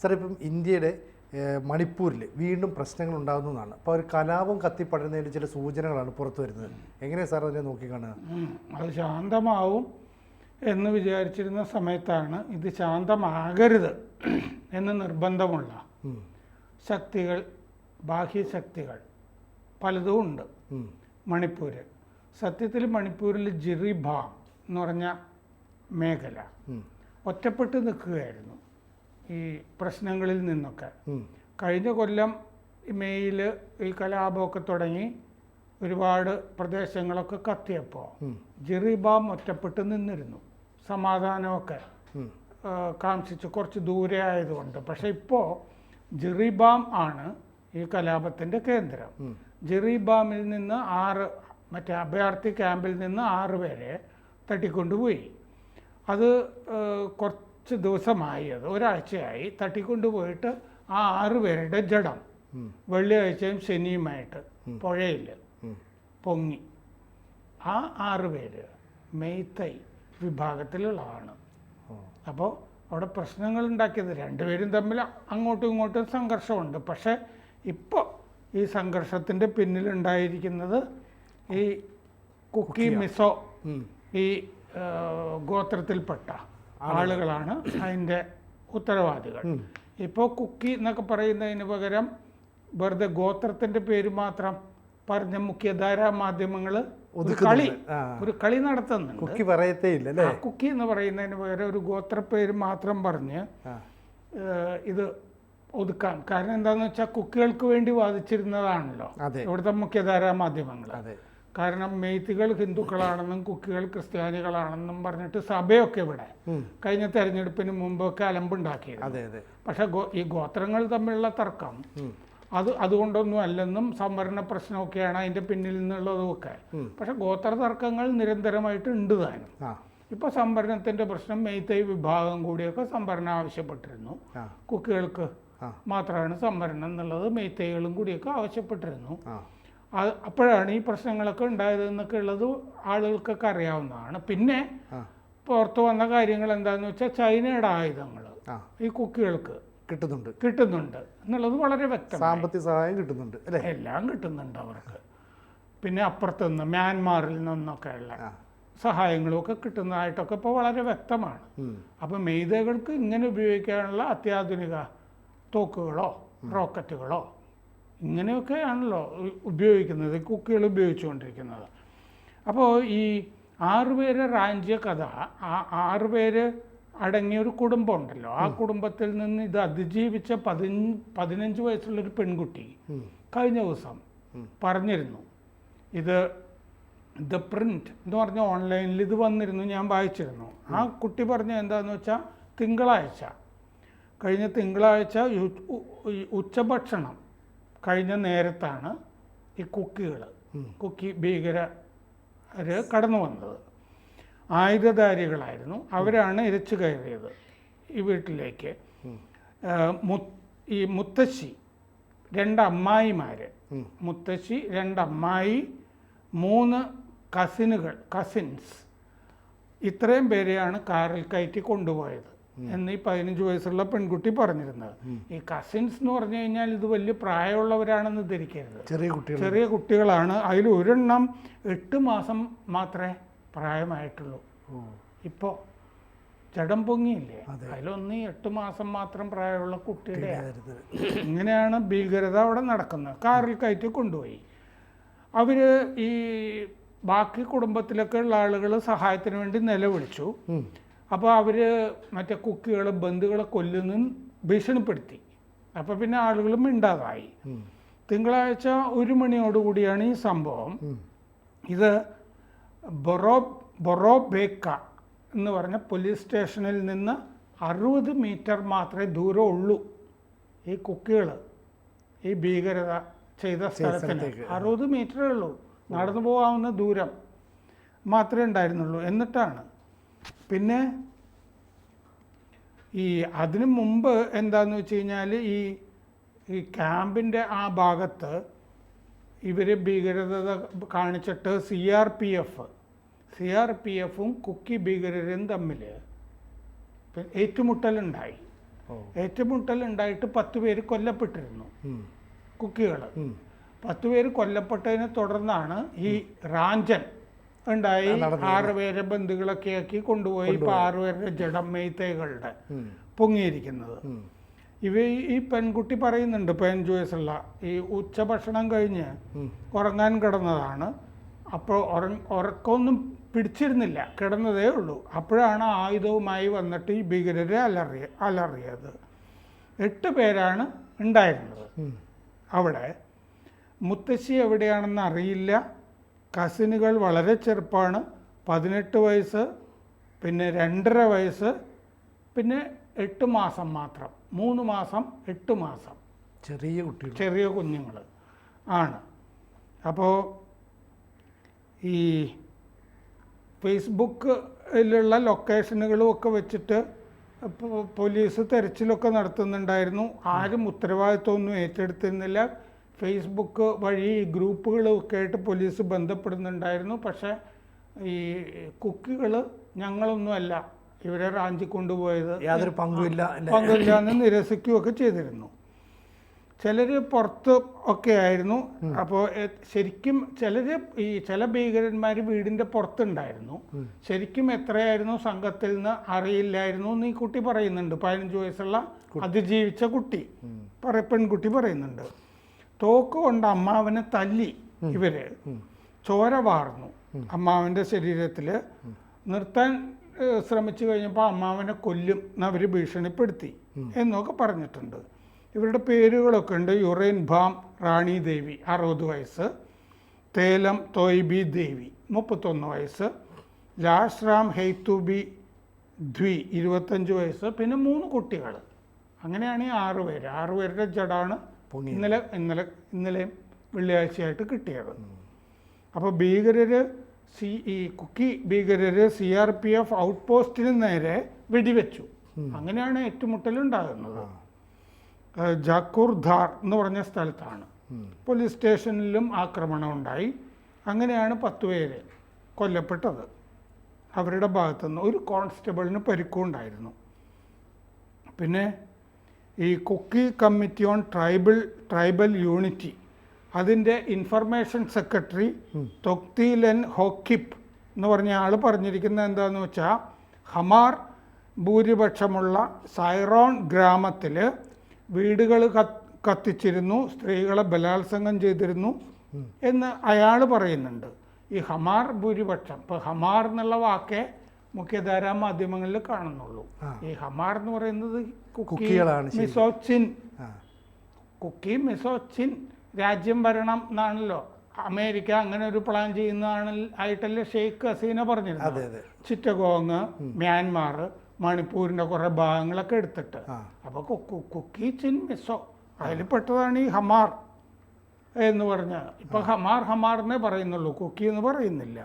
Sir ഇപ്പം ഇന്ത്യയുടെ മണിപ്പൂരിൽ വീണ്ടും പ്രശ്നങ്ങൾ ഉണ്ടാകുന്നതാണ് അപ്പോൾ ഒരു കലാപം കത്തിപ്പടരുന്നതിന് ചില സൂചനകളാണ് പുറത്തു വരുന്നത് എങ്ങനെയാണ് സാർ അതിനെ നോക്കിക്കാണുക. അത് ശാന്തമാവും എന്ന് വിചാരിച്ചിരുന്ന സമയത്താണ് ഇത് ശാന്തമാകരുത് എന്ന് നിർബന്ധമുള്ള. ശക്തികൾ ബാഹ്യശക്തികൾ പലതും ഉണ്ട്. മണിപ്പൂര് സത്യത്തിൽ മണിപ്പൂരിൽ ജിറിബാം എന്ന് പറഞ്ഞ മേഖല. ഒറ്റപ്പെട്ട് നിൽക്കുകയായിരുന്നു ഈ പ്രശ്നങ്ങളിൽ നിന്നൊക്കെ. കഴിഞ്ഞ കൊല്ലം മെയ്യിൽ ഈ കലാപമൊക്കെ തുടങ്ങി ഒരുപാട് പ്രദേശങ്ങളൊക്കെ കത്തിയപ്പോൾ ജെറിബാം ഒറ്റപ്പെട്ട് നിന്നിരുന്നു. സമാധാനമൊക്കെ. കാംക്ഷിച്ച് കുറച്ച് ദൂരെ ആയതുകൊണ്ട്. പക്ഷെ ഇപ്പോൾ ജെറിബാം ആണ് ഈ കലാപത്തിന്റെ കേന്ദ്രം. ജെറിബാമിൽ നിന്ന് ആറ് മറ്റേ അഭയാർത്ഥി ക്യാമ്പിൽ നിന്ന് ആറ് പേരെ തട്ടിക്കൊണ്ടുപോയി. അത് ആ, കുറച്ച് ദിവസമായത് ഒരാഴ്ചയായി തട്ടിക്കൊണ്ടുപോയിട്ട് ആ ആറ് പേരുടെ ജഡം. വെള്ളിയാഴ്ചയും ശനിയുമായിട്ട്. പുഴയിൽ പൊങ്ങി. ആ ആറ് പേര് മെയ്ത്തൈ വിഭാഗത്തിലുള്ളതാണ്. അപ്പോൾ അവിടെ പ്രശ്നങ്ങൾ ഉണ്ടാക്കിയത് രണ്ടുപേരും തമ്മിൽ അങ്ങോട്ടും ഇങ്ങോട്ടും സംഘർഷമുണ്ട്. പക്ഷേ ഇപ്പോൾ ഈ സംഘർഷത്തിന്റെ പിന്നിലുണ്ടായിരിക്കുന്നത് ഈ കുക്കി മിസോ ഈ ഗോത്രത്തിൽപ്പെട്ട ആളുകളാണ് അതിന്റെ ഉത്തരവാദികൾ. ഇപ്പോൾ കുക്കി എന്നൊക്കെ പറയുന്നതിന് പകരം വെറുതെ ഗോത്രത്തിന്റെ പേര് മാത്രം പറഞ്ഞ മുഖ്യധാരാ മാധ്യമങ്ങൾ ഒരു കളി ഒരു കളി നടത്തുന്നുണ്ട്. കുക്കി പറയത്തേ ഇല്ല കുക്കി എന്ന് പറയുന്നതിന് പകരം ഒരു ഗോത്രപ്പേര് മാത്രം പറഞ്ഞ് ഇത് ഒതുക്കാൻ കാരണം എന്താണെന്ന് വെച്ചാൽ കുക്കികൾക്ക് വേണ്ടി വാദിച്ചിരുന്നതാണല്ലോ ഇവിടുത്തെ മുഖ്യധാരാ മാധ്യമങ്ങൾ കാരണം മെയ്ത്തുകൾ ഹിന്ദുക്കളാണെന്നും കുക്കികൾ ക്രിസ്ത്യാനികളാണെന്നും പറഞ്ഞിട്ട് സഭയൊക്കെ ഇവിടെ. കഴിഞ്ഞ തെരഞ്ഞെടുപ്പിന് മുമ്പൊക്കെ അലമ്പുണ്ടാക്കിയത് പക്ഷെ ഈ ഗോത്രങ്ങൾ തമ്മിലുള്ള തർക്കം അത് അതുകൊണ്ടൊന്നും അല്ലെന്നും സംവരണ പ്രശ്നമൊക്കെയാണ് അതിന്റെ പിന്നിൽ നിന്നുള്ളതുമൊക്കെ. പക്ഷെ ഗോത്ര തർക്കങ്ങൾ നിരന്തരമായിട്ട് ഉണ്ട് താനും. ഇപ്പൊ സംവരണത്തിന്റെ പ്രശ്നം മെയ്ത്തൈ വിഭാഗം കൂടിയൊക്കെ സംവരണം ആവശ്യപ്പെട്ടിരുന്നു. കുക്കികൾക്ക്. മാത്രമാണ് സംവരണം എന്നുള്ളത് മെയ്ത്തൈകളും കൂടിയൊക്കെ ആവശ്യപ്പെട്ടിരുന്നു. അത് അപ്പോഴാണ് ഈ പ്രശ്നങ്ങളൊക്കെ ഉണ്ടായത് എന്നൊക്കെ ഉള്ളത് ആളുകൾക്കൊക്കെ അറിയാവുന്നതാണ്. പിന്നെ പുറത്തു വന്ന കാര്യങ്ങൾ എന്താണെന്ന് വെച്ചാൽ ചൈനയുടെ ആയുധങ്ങൾ ഈ കുക്കികൾക്ക് കിട്ടുന്നുണ്ട്. കിട്ടുന്നുണ്ട് എന്നുള്ളത് വളരെ വ്യക്തമാണ് സാമ്പത്തിക സഹായം കിട്ടുന്നുണ്ട് അല്ലേ? എല്ലാം കിട്ടുന്നുണ്ട് അവർക്ക്. പിന്നെ അപ്പുറത്തുനിന്ന് മ്യാൻമാറിൽ നിന്നൊക്കെ ഉള്ള സഹായങ്ങളും സഹായങ്ങളുമൊക്കെ കിട്ടുന്നതായിട്ടൊക്കെ ഇപ്പോൾ വളരെ വ്യക്തമാണ്. അപ്പൊ മെയ്തകൾക്ക് ഇങ്ങനെ ഉപയോഗിക്കാനുള്ള അത്യാധുനിക തോക്കുകളോ റോക്കറ്റുകളോ ഇങ്ങനെയൊക്കെയാണല്ലോ ആണല്ലോ ഉപയോഗിക്കുന്നത് കുക്കികൾ ഉപയോഗിച്ചുകൊണ്ടിരിക്കുന്നത്. അപ്പോൾ ഈ ആറുപേര് റാഞ്ചിയ കഥ ആ ആറുപേര് അടങ്ങിയ ഒരു കുടുംബം ഉണ്ടല്ലോ ആ കുടുംബത്തിൽ നിന്ന് ഇത് അതിജീവിച്ച പതിനഞ്ച് പതിനഞ്ച് വയസ്സുള്ളൊരു പെൺകുട്ടി കഴിഞ്ഞ ദിവസം പറഞ്ഞിരുന്നു ഇത് ദ പ്രിന്റ് എന്ന് പറഞ്ഞ ഓൺലൈനിൽ ഇത് വന്നിരുന്നു ഞാൻ വായിച്ചിരുന്നു. ആ കുട്ടി പറഞ്ഞ എന്താന്ന് വെച്ചാൽ തിങ്കളാഴ്ച. കഴിഞ്ഞ തിങ്കളാഴ്ച ഉച്ചഭക്ഷണം കഴിഞ്ഞ നേരത്താണ് ഈ കുക്കികൾ കുക്കി ഭീകരര് കടന്നു വന്നത്. ആയുധധാരികളായിരുന്നു. അവരാണ് ഇരച്ചു കയറിയത് ഈ വീട്ടിലേക്ക്. ഈ മുത്തശ്ശി രണ്ട് അമ്മായിമാര് ഉം. മുത്തശ്ശി രണ്ട് അമ്മായി മൂന്ന് കസിനുകൾ കസിൻസ്. ഇത്രയും പേരെയാണ് കാറിൽ കയറ്റി കൊണ്ടുപോയത്. എന്ന് ഈ പതിനഞ്ച് വയസ്സുള്ള പെൺകുട്ടി പറഞ്ഞിരുന്നത്. ഈ കസിൻസ് എന്ന് പറഞ്ഞു കഴിഞ്ഞാൽ ഇത് വലിയ പ്രായമുള്ളവരാണെന്ന് ധരിക്കരുത്. ചെറിയ കുട്ടികൾ. ചെറിയ കുട്ടികളാണ്. അതിൽ ഒരെണ്ണം എട്ട് മാസം മാത്രമേ പ്രായമായിട്ടുള്ളൂ. ഇപ്പോ ഇപ്പോൾ ജഡം പൊങ്ങിയില്ലേ? അതെ. അതിലൊന്ന് എട്ട് മാസം മാത്രം പ്രായമുള്ള കുട്ടിയുടെ. ഇങ്ങനെയാണ് ഭീകരത അവിടെ നടക്കുന്നത്. കാറിൽ കയറ്റി കൊണ്ടുപോയി. അവർ ഈ ബാക്കി കുടുംബത്തിലൊക്കെ ഉള്ള ആളുകൾ സഹായത്തിന് വേണ്ടി നിലവിളിച്ചു. അപ്പോൾ അവർ മറ്റേ കുക്കികളെ ബന്ധുക്കളെ കൊല്ലുന്നു ഭീഷണിപ്പെടുത്തി. അപ്പോൾ പിന്നെ ആളുകളും മിണ്ടാതായി. തിങ്കളാഴ്ച ഒരു മണിയോടുകൂടിയാണ് ഈ സംഭവം. ഇത് ബൊറോ ബൊറോബേക്ക എന്ന് പറഞ്ഞ പോലീസ് സ്റ്റേഷനിൽ നിന്ന് അറുപത് മീറ്റർ മാത്രമേ ദൂരം ഉള്ളൂ ഈ കുക്കികൾ ഈ ഭീകരത ചെയ്ത സ്ഥലത്തിന്. സ്ഥലത്തേക്ക്. അറുപത് മീറ്ററേ ഉള്ളൂ. നടന്നു പോകാവുന്ന ദൂരം മാത്രമേ ഉണ്ടായിരുന്നുള്ളൂ. എന്നിട്ടാണ്. പിന്നെ ഈ അതിനു മുമ്പ് എന്താന്ന് വെച്ച് കഴിഞ്ഞാൽ ഈ ഈ ക്യാമ്പിന്റെ ആ ഭാഗത്ത് ഇവർ ഭീകരത കാണിച്ചിട്ട് C R P F C R P എഫും കുക്കി ഭീകരരും തമ്മിൽ ഏറ്റുമുട്ടലുണ്ടായി. ഉണ്ടായിട്ട് പത്ത് പേര് കൊല്ലപ്പെട്ടിരുന്നു. കുക്കികൾ. പത്ത് പേര് കൊല്ലപ്പെട്ടതിനെ തുടർന്നാണ് ഈ റാഞ്ചൻ ഉണ്ടായി. ആറുപേരെ ബന്ധുക്കളൊക്കെ ആക്കി കൊണ്ടുപോയി ഇപ്പൊ ആറുപേരുടെ ജഡം മെയ്തേകളുടെ ഉം. പൊങ്ങിയിരിക്കുന്നത്. ഇവ ഈ- പെൺകുട്ടി പറയുന്നുണ്ട് പതിനഞ്ച് വയസ്സുള്ള ഈ ഉച്ചഭക്ഷണം കഴിഞ്ഞ് ഉറങ്ങാൻ കിടന്നതാണ്. അപ്പോൾ ഉറക്കമൊന്നും പിടിച്ചിരുന്നില്ല. കിടന്നതേ ഉള്ളൂ. അപ്പോഴാണ് ആയുധവുമായി വന്നിട്ട് ഈ ഭീകരരെ അലറിയ അലറിയത്. എട്ട് പേരാണ് ഉണ്ടായിരുന്നത്. അവിടെ മുത്തശ്ശി എവിടെയാണെന്ന് അറിയില്ല. കസിനുകൾ വളരെ ചെറുപ്പമാണ് പതിനെട്ട് വയസ്സ് പിന്നെ രണ്ടര വയസ്സ് പിന്നെ എട്ട് മാസം മാത്രം. മൂന്ന് മാസം എട്ട് മാസം. ചെറിയ കുട്ടികൾ. ചെറിയ കുഞ്ഞുങ്ങൾ ആണ്. അപ്പോൾ ഈ ഫേസ്ബുക്കിലുള്ള ലൊക്കേഷനുകളും ഒക്കെ വെച്ചിട്ട് പോലീസ് തെരച്ചിലൊക്കെ നടത്തുന്നുണ്ടായിരുന്നു. ആരും ഉത്തരവാദിത്വമൊന്നും ഏറ്റെടുത്തിരുന്നില്ല. ഫേസ്ബുക്ക് വഴി ഗ്രൂപ്പുകളൊക്കെ ആയിട്ട് പോലീസ് ബന്ധപ്പെടുന്നുണ്ടായിരുന്നു. പക്ഷേ ഈ കുക്കികൾ ഞങ്ങളൊന്നുമല്ല ഇവരെ റാഞ്ചി കൊണ്ടുപോയത് യാതൊരു പങ്കുമില്ല പങ്കുമില്ല എന്ന് നിരസിക്കുകയൊക്കെ ചെയ്തിരുന്നു. ചിലർ പുറത്ത് ഒക്കെ ആയിരുന്നു. അപ്പോൾ ശരിക്കും ചിലർ ഈ ചില ഭീകരന്മാർ വീടിന്റെ പുറത്തുണ്ടായിരുന്നു. ശരിക്കും എത്രയായിരുന്നു സംഘത്തിൽ നിന്ന് അറിയില്ലായിരുന്നു എന്ന് ഈ കുട്ടി പറയുന്നുണ്ട്. പതിനഞ്ച് വയസ്സുള്ള അതിജീവിച്ച കുട്ടി. പെൺകുട്ടി പറയുന്നുണ്ട്. തോക്ക് കൊണ്ട് അമ്മാവനെ തല്ലി ഇവർ. ചോര വാർന്നു അമ്മാവന്റെ ശരീരത്തിൽ നിർത്താൻ ശ്രമിച്ചു കഴിഞ്ഞപ്പോൾ അമ്മാവനെ കൊല്ലും എന്നവർ ഭീഷണിപ്പെടുത്തി എന്നൊക്കെ പറഞ്ഞിട്ടുണ്ട്. ഇവരുടെ പേരുകളൊക്കെ ഉണ്ട്. യുറൈൻ ഭാം റാണി ദേവി അറുപത് വയസ്സ്. തേലം തോയ്ബി ദേവി മുപ്പത്തൊന്ന് വയസ്സ്. ലാഷ്റാം ഹെയ്ത്തുബി ദ്വി ഇരുപത്തഞ്ച് വയസ്സ്. പിന്നെ മൂന്ന് കുട്ടികൾ അങ്ങനെയാണ് ഈ ആറുപേര് ആറുപേരുടെ ആറ് പേരുടെ ജഡാണ്. പൊങ്ങി. ഇന്നലെ ഇന്നലെ ഇന്നലെയും വെള്ളിയാഴ്ചയായിട്ട് കിട്ടിയത് അപ്പോൾ ഭീകരര് സി ഈ Kuki ഭീകരര് C R P F out പോസ്റ്റിന് നേരെ വെടിവെച്ചു. അങ്ങനെയാണ് ഏറ്റുമുട്ടൽ ഉണ്ടാകുന്നത്. ജാക്കൂർ ധാർ എന്ന് പറഞ്ഞ സ്ഥലത്താണ്. പോലീസ് സ്റ്റേഷനിലും ആക്രമണം ഉണ്ടായി. അങ്ങനെയാണ് പത്ത് പേര് കൊല്ലപ്പെട്ടത്. അവരുടെ ഭാഗത്തുനിന്ന് ഒരു കോൺസ്റ്റബിളിന് പരിക്കുണ്ടായിരുന്നു പിന്നെ ഈ Kuki committee on tribal tribal unity അതിന്റെ ഇൻഫർമേഷൻ സെക്രട്ടറി തൊക്തിലൻ ഹോക്കിപ്പ് എന്ന് പറഞ്ഞ ആൾ പറഞ്ഞിരിക്കുന്നത് എന്താണെന്ന് വെച്ചാൽ ഹമാർ ഭൂരിപക്ഷമുള്ള സൈറോൺ ഗ്രാമത്തിൽ വീടുകൾ കത്തിച്ചിരുന്നു സ്ത്രീകളെ ബലാത്സംഗം ചെയ്തിരുന്നു എന്ന് അയാൾ പറയുന്നുണ്ട്. ഈ ഹമാർ ഭൂരിപക്ഷം ഇപ്പോൾ ഹമാർ എന്നുള്ള വാക്കേ മുഖ്യധാരാ മാധ്യമങ്ങളിൽ കാണുന്നുള്ളൂ. ഈ ഹമാർ എന്ന് പറയുന്നത് കുക്കി കുക്കികളാണ് മിസോച്ചിൻ. കുക്കി മിസോച്ചിൻ രാജ്യം ഭരണം എന്നാണല്ലോ. അമേരിക്ക അങ്ങനെ ഒരു പ്ലാൻ ചെയ്യുന്നതാണ് ആയിട്ടല്ലേ ഷെയ്ഖ് ഹസീന പറഞ്ഞിരുന്നത്. ചിറ്റഗോങ് മ്യാൻമാർ മണിപ്പൂരിന്റെ കുറെ ഭാഗങ്ങളൊക്കെ എടുത്തിട്ട്. അപ്പൊ കുക്കി ചിൻ മിസോ അതിൽ പെട്ടതാണ് ഈ ഹമാർ എന്ന് പറഞ്ഞ. ഇപ്പൊ ഹമാർ ഹമാറിനെ പറയുന്നുള്ളൂ. കുക്കി എന്ന് പറയുന്നില്ല.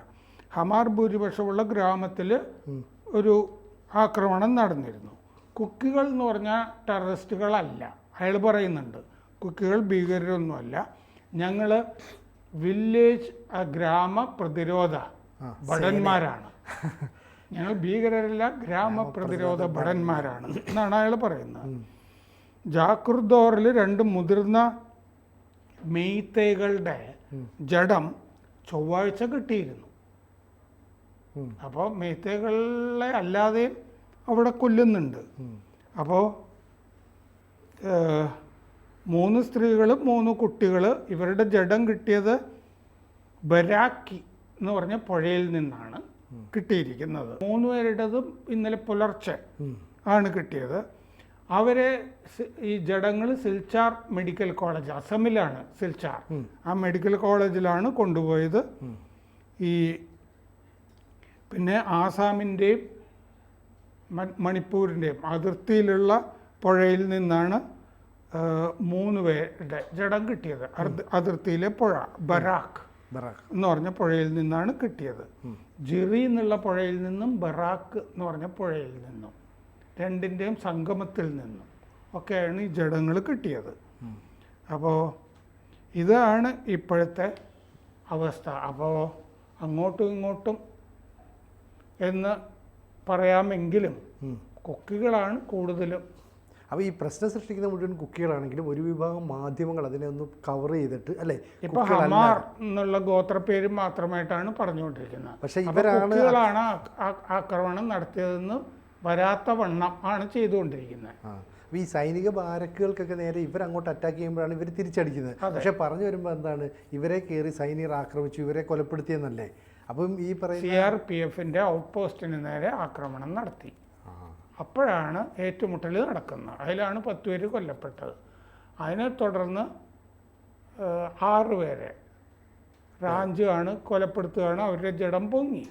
ഹമാർ ഭൂരിപക്ഷമുള്ള ഗ്രാമത്തിൽ ഒരു ആക്രമണം നടന്നിരുന്നു. കുക്കികൾ എന്ന് പറഞ്ഞാൽ ടെററിസ്റ്റുകളല്ല. അയാൾ പറയുന്നുണ്ട് കുക്കികൾ ഭീകരരൊന്നുമല്ല. ഞങ്ങൾ വില്ലേജ് ഗ്രാമ പ്രതിരോധ ഭടന്മാരാണ്. ഞങ്ങൾ ഭീകരരല്ല ഗ്രാമ പ്രതിരോധ ഭടന്മാരാണ് എന്നാണ് അയാൾ പറയുന്നത്. ജാക്രുദോറിൽ രണ്ട് മുതിർന്ന മെയ്ത്തൈകളുടെ ജഡം ചൊവ്വാഴ്ച കിട്ടിയിരുന്നു. അപ്പോൾ മേത്തകളെ അല്ലാതെയും അവിടെ കൊല്ലുന്നുണ്ട്. അപ്പോൾ മൂന്ന് സ്ത്രീകൾ മൂന്ന് കുട്ടികൾ ഇവരുടെ ജഡം കിട്ടിയത് ബരാക്കി എന്ന് പറഞ്ഞ പുഴയിൽ നിന്നാണ് കിട്ടിയിരിക്കുന്നത്. മൂന്ന് പേരുടേതും ഇന്നലെ പുലർച്ചെ ആണ് കിട്ടിയത്. അവരെ ഈ ജഡങ്ങൾ സിൽച്ചാർ മെഡിക്കൽ കോളേജ് അസമിലാണ് സിൽച്ചാർ. ആ മെഡിക്കൽ കോളേജിലാണ് കൊണ്ടുപോയത്. ഈ പിന്നെ ആസാമിന്റെയും മണിപ്പൂരിന്റെയും അതിർത്തിയിലുള്ള പുഴയിൽ നിന്നാണ് മൂന്ന് പേരുടെ ജഡം കിട്ടിയത്. അതിർത്തിയിലെ പുഴ ബറാഖ് ബറാഖ് എന്ന് പറഞ്ഞ പുഴയിൽ നിന്നാണ് കിട്ടിയത്. ജിറി എന്നുള്ള പുഴയിൽ നിന്നും ബറാഖ് എന്ന് പറഞ്ഞ പുഴയിൽ നിന്നും രണ്ടിന്റെയും സംഗമത്തിൽ നിന്നും ഒക്കെയാണ് ഈ ജഡങ്ങൾ കിട്ടിയത്. അപ്പോൾ ഇതാണ് ഇപ്പോഴത്തെ അവസ്ഥ. അപ്പോൾ അങ്ങോട്ടും ഇങ്ങോട്ടും എന്ന് പറയാമെങ്കിലും കുക്കികളാണ് കൂടുതലും. അപ്പോൾ ഈ പ്രശ്നം സൃഷ്ടിക്കുന്ന മുഴുവൻ കുക്കികളാണെങ്കിലും ഒരു വിഭാഗം മാധ്യമങ്ങൾ അതിനെ ഒന്ന് കവർ ചെയ്തിട്ട് അല്ലേ? ഇപ്പൊ ഹമാർ എന്നുള്ള ഗോത്രപ്പേര് മാത്രമായിട്ടാണ് പറഞ്ഞുകൊണ്ടിരിക്കുന്നത്. പക്ഷേ ഇവരാണ് ആക്രമണം നടത്തിയതെന്ന് വരാത്ത വണ്ണം ആണ് ചെയ്തുകൊണ്ടിരിക്കുന്നത്. അപ്പോൾ ഈ സൈനിക ബാരക്കുകൾക്കൊക്കെ നേരെ ഇവർ അങ്ങോട്ട് അറ്റാക്ക് ചെയ്യുമ്പോഴാണ് ഇവർ തിരിച്ചടിക്കുന്നത്. പക്ഷെ പറഞ്ഞു വരുമ്പോൾ എന്താണ്? ഇവരെ കയറി സൈനികർ ആക്രമിച്ചു ഇവരെ കൊലപ്പെടുത്തിയെന്നല്ലേ? അപ്പം ഈ പറയുന്ന സി ആർ പി എഫിന്റെ ഔട്ട് പോസ്റ്റിന് നേരെ ആക്രമണം നടത്തി. അപ്പോഴാണ് ഏറ്റുമുട്ടൽ നടക്കുന്നത്. അതിലാണ് പത്ത് പേര് കൊല്ലപ്പെട്ടത്. അതിനെ തുടർന്ന് ആറുപേരെ ആറ് പേരെ. റാഞ്ചുകയാണ് കൊലപ്പെടുത്തുകയാണ്. അവരുടെ ജഡം പൊങ്ങി.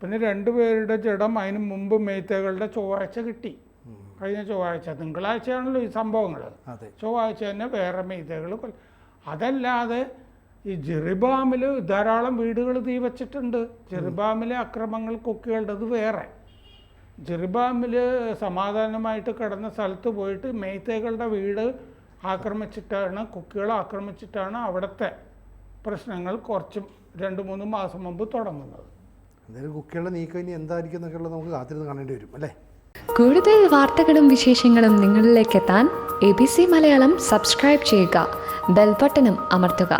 പിന്നെ രണ്ടുപേരുടെ ജഡം അതിന് മുമ്പ് മേത്തകളുടെ ചൊവ്വാഴ്ച കിട്ടി. കഴിഞ്ഞ ചൊവ്വാഴ്ച തിങ്കളാഴ്ചയാണല്ലോ ഈ സംഭവങ്ങൾ ചൊവ്വാഴ്ച തന്നെ വേറെ മേത്തകൾ കൊല്ല അതല്ലാതെ ഈ ജെറിബാമിൽ ധാരാളം വീടുകൾ തീ വച്ചിട്ടുണ്ട്. ജെറിബാമിലെ അക്രമങ്ങൾ കുക്കികളുടേത് വേറെ. ജെറിബാമിൽ സമാധാനമായിട്ട് കിടന്ന സ്ഥലത്ത് പോയിട്ട് മേത്തേകളുടെ വീട് ആക്രമിച്ചിട്ടാണ് കുക്കികൾ ആക്രമിച്ചിട്ടാണ് അവിടുത്തെ പ്രശ്നങ്ങൾ കുറച്ചും രണ്ട് മൂന്ന് മാസം മുമ്പ് തുടങ്ങുന്നത്. എന്തായാലും കുക്കികളുടെ നീക്കം ഇനി എന്തായിരിക്കും എന്നൊക്കെയുള്ള നമുക്ക് കാത്തിരുന്ന് കാണേണ്ടി വരും അല്ലേ? കൂടുതൽ വാർത്തകളും വിശേഷങ്ങളും നിങ്ങളിലേക്ക് എത്താൻ A B C Malayalam subscribe ചെയ്യുക ബെൽബട്ടനും അമർത്തുക.